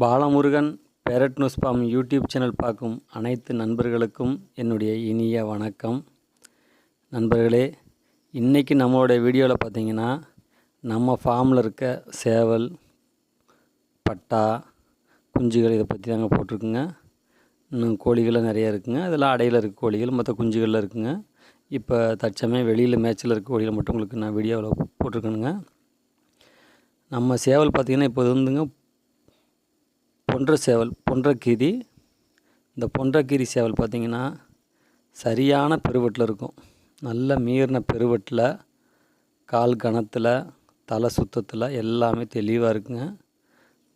Balamurugan parrot news from YouTube channel பார்க்கும் அனைத்து நண்பர்களுக்கும் என்னுடைய இனிய வணக்கம். நண்பர்களே இன்றைக்கி நம்மளுடைய வீடியோவில் பார்த்தீங்கன்னா நம்ம ஃபார்மில் இருக்க சேவல் பட்டா குஞ்சுகள் இதை பற்றி தாங்க போட்டிருக்குங்க. இன்னும் கோழிகளும் நிறைய இருக்குங்க. அதெல்லாம் அடையில் இருக்க கோழிகள் மற்ற குஞ்சுகளில் இருக்குங்க. இப்போ தற்சமயம் வெளியில் மேட்ச்சில் இருக்க கோழிகளை மட்டும் உங்களுக்கு நான் வீடியோவில் போட்டிருக்கேனுங்க நம்ம சேவல் பார்த்திங்கன்னா இப்போ வந்துங்க பொன்ற சேவல் பொன்றக்கீரி இந்த பொன்றக்கீரி சேவல் பார்த்திங்கன்னா சரியான பெருவட்டில் இருக்கும். நல்ல மீறின பெருவட்டில் கால் கணத்தில் தலை சுத்தத்தில் எல்லாமே தெளிவாக இருக்குங்க.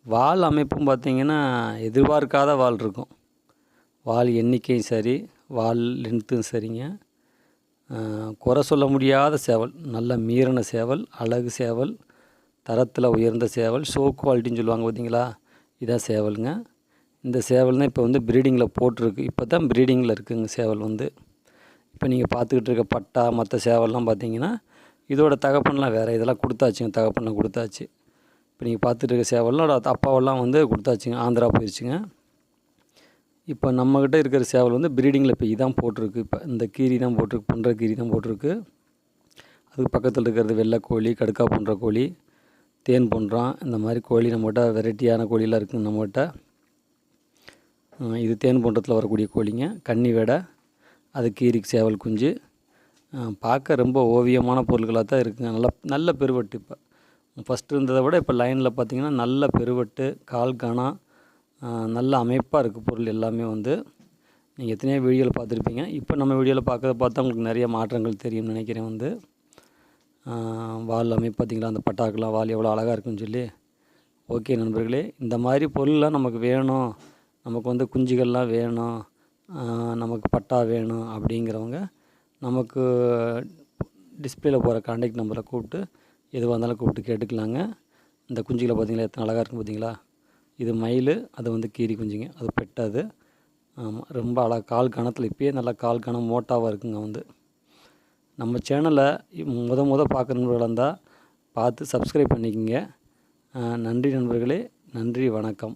வால் அமைப்பும் பார்த்திங்கன்னா எதிர்பார்க்காத வால் இருக்கும். வால் எண்ணிக்கையும் சரி வால் லென்த்தும் சரிங்க. குறை சொல்ல முடியாத சேவல் நல்ல மீறின சேவல் அழகு சேவல் தரத்தில் உயர்ந்த சேவல் ஷோ குவாலிட்டின்னு சொல்லுவாங்க பார்த்திங்களா? இதான் சேவலுங்க. இந்த சேவல் தான் இப்போ வந்து ப்ரீடிங்கில் போட்டிருக்கு. இப்போ தான் ப்ரீடிங்கில் இருக்குங்க சேவல் வந்து. இப்போ நீங்கள் பார்த்துக்கிட்டு இருக்க பட்டா மற்ற சேவல்லாம் பார்த்தீங்கன்னா இதோட தகப்பன்லாம் வேறு. இதெல்லாம் கொடுத்தாச்சுங்க. தகப்பனை கொடுத்தாச்சு. இப்போ நீங்கள் பார்த்துட்டு இருக்க சேவல்லாம் அப்பாவெல்லாம் வந்து கொடுத்தாச்சுங்க. ஆந்திரா போயிடுச்சுங்க இப்போ நம்மக்கிட்ட இருக்கிற சேவல் வந்து ப்ரீடிங்கில் இப்போ இதான் போட்டிருக்கு. இப்போ இந்த கீரி தான் போட்டிருக்கு. புன்ற கீரி தான் போட்டிருக்கு. அதுக்கு பக்கத்தில் இருக்கிறது வெள்ளை கோழி கடுக்கா போன்ற கோழி. தேன் போன்றான் இந்த மாதிரி கோழி நம்மகிட்ட வெரைட்டியான கோழிலாம் இருக்குங்க நம்மகிட்ட. இது தேன் போன்றத்தில் வரக்கூடிய கோழிங்க. கன்னி வேடை அது கீரிக்கு சேவல் குஞ்சு. பார்க்க ரொம்ப ஓவியமான பொருட்களாக தான் இருக்குங்க. நல்ல நல்ல பெருவட்டு இப்போ. ஃபஸ்ட்டு இருந்ததை விட இப்போ லைனில் பார்த்திங்கன்னா நல்ல பெருவட்டு கால் கணம் நல்ல அமைப்பாக இருக்குது பொருள் எல்லாமே வந்து. நீங்கள் எத்தனையோ வீடியோவில் பார்த்துருப்பீங்க. இப்போ நம்ம வீடியோவில் பார்க்கறத பார்த்தா உங்களுக்கு நிறைய மாற்றங்கள் தெரியும்னு நினைக்கிறேன் வந்து. வால் அமைப்பு பார்த்திங்களா? அந்த பட்டாக்கெலாம் வால் எவ்வளோ அழகாக இருக்குன்னு சொல்லி. ஓகே நண்பர்களே இந்த மாதிரி பொருள்லாம் நமக்கு வேணும். நமக்கு வந்து குஞ்சுகள்லாம் வேணும். நமக்கு பட்டா வேணும் அப்படிங்கிறவங்க நமக்கு டிஸ்பிளேயில் போகிற கான்டாக்ட் நம்பரை கூப்பிட்டு எதுவாக இருந்தாலும் கூப்பிட்டு கேட்டுக்கலாங்க. இந்த குஞ்சுகளை பார்த்திங்களா எத்தனை அழகாக இருக்கும் பார்த்தீங்களா? இது மயில் அது வந்து கீரி குஞ்சுங்க. அது பெட்டாது. ஆமாம் ரொம்ப அழகா கால் கணத்தில் இப்போயே நல்லா கால் கணம் மோட்டாவாக இருக்குங்க வந்து. நம்ம சேனலை முத முத பார்க்குற நண்பர்களாக இருந்தால் பார்த்து சப்ஸ்கிரைப் பண்ணிக்கோங்க. நன்றி நண்பர்களே நன்றி வணக்கம்.